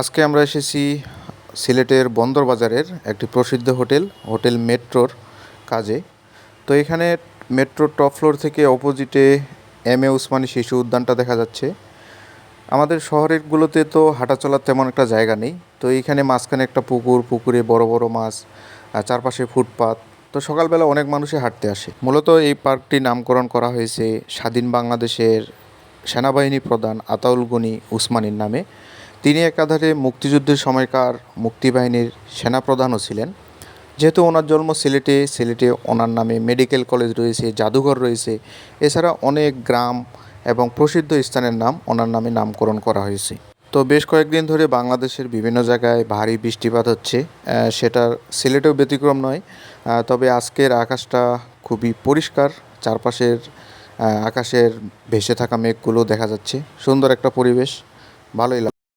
আজকে আমরা এসেছি সিলেটের বন্দর বাজারের একটি প্রসিদ্ধ হোটেল হোটেল মেট্রোর কাজে। তো এখানে মেট্রোর টপ ফ্লোর থেকে অপোজিটে এম এ উসমানী শিশু উদ্যানটা দেখা যাচ্ছে। আমাদের শহরেরগুলোতে তো হাঁটা চলার তেমন একটা জায়গা নেই। তো এইখানে মাঝখানে একটা পুকুর, পুকুরে বড় বড় মাছ, আর চারপাশে ফুটপাত। তো সকালবেলা অনেক মানুষই হাঁটতে আসে। মূলত এই পার্কটি নামকরণ করা হয়েছে স্বাধীন বাংলাদেশের সেনাবাহিনী প্রধান আতাউল গনি উসমানীর নামে। তিনি একাধারে মুক্তিযুদ্ধের সময়কার মুক্তিবাহিনীর সেনাপ্রধানও ছিলেন। যেহেতু ওনার জন্ম সিলেটে সিলেটে ওনার নামে মেডিকেল কলেজ রয়েছে জাদুঘর রয়েছে এছাড়া অনেক গ্রাম এবং প্রসিদ্ধ স্থানের নাম ওনার নামে নামকরণ করা হয়েছে। তো বেশ কয়েকদিন ধরে বাংলাদেশের বিভিন্ন জায়গায় ভারী বৃষ্টিপাত হচ্ছে আহ, সেটা সিলেটেও ব্যতিক্রম নয় তবে আজকের আকাশটা খুবই পরিষ্কার চারপাশের আকাশের ভেসে থাকা মেঘগুলো দেখা যাচ্ছে। সুন্দর একটা পরিবেশ ভালোই লাগে